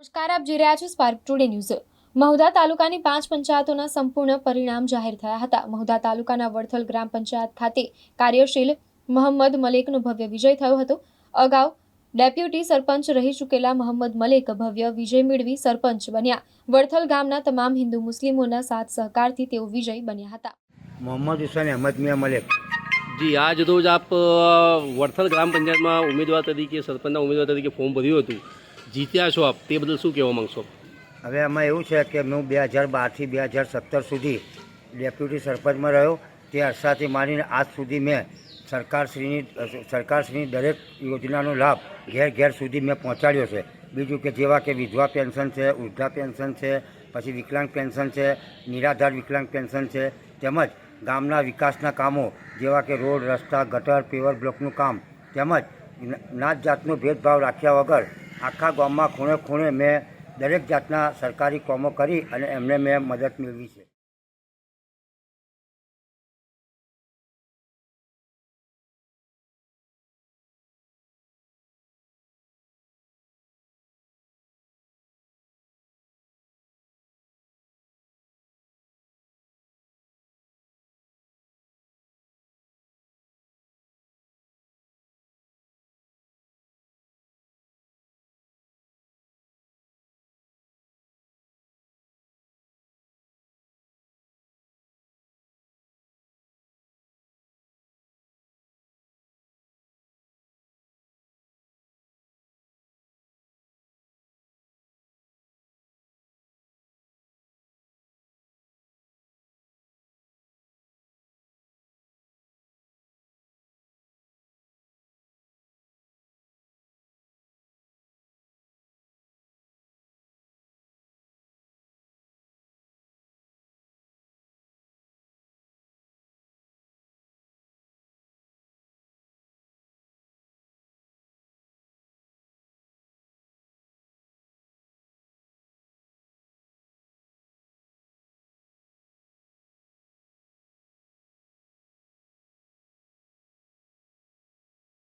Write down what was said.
નમસ્કાર આપ જોઈ રહ્યા છો સ્પાર્ક ટુડે ન્યૂઝ મહુધા તાલુકાની પાંચ પંચાયતોના સંપૂર્ણ પરિણામ જાહેર થયા હતા. મહુધા તાલુકાના વડથલ ગ્રામ પંચાયત ખાતે કાર્યશીલ મોહમ્મદ મલેકનો ભવ્ય વિજય થયો હતો. અગાઉ ડેપ્યુટી સરપંચ રહી ચૂકેલા મોહમ્મદ મલેક ભવ્ય વિજય મેળવી સરપંચ બન્યા. વડથલ ગામના તમામ હિન્દુ મુસ્લિમોના સાથ સહકારથી તેઓ વિજય બન્યા હતા. મોહમ્મદ હુસૈન અહેમદ મિયા મલેક. જી આજ રોજ આપ વડથલ ગ્રામ પંચાયતમાં ઉમેદવાર તરીકે સરપંચના ઉમેદવાર તરીકે ફોર્મ ભર્યું હતું. જીત્યા છો આપ? તે બદલ શું કહેવા માંગશો હવે આમાં એવું છે કે હું બે હજાર બારથી બે હજાર સત્તર સુધી ડેપ્યુટી સરપંચમાં રહ્યો. તે અરસાથી મારીને આજ સુધી મેં સરકારશ્રીની સરકારશ્રીની દરેક યોજનાનો લાભ ઘેર ઘેર સુધી મેં પહોંચાડ્યો છે. બીજું કે જેવા કે વિધવા પેન્શન છે, વૃદ્ધા પેન્શન છે, પછી વિકલાંગ પેન્શન છે, નિરાધાર વિકલાંગ પેન્શન છે, તેમજ ગામના વિકાસના કામો જેવા કે રોડ, રસ્તા, ગટર, પેવર બ્લોકનું કામ, તેમજ નાત જાતનો ભેદભાવ રાખ્યા વગર આખા ગામમાં ખૂણે ખૂણે મેં દરેક જાતના સરકારી કામો કરી અને એમને મેં મદદ મેળવી છે.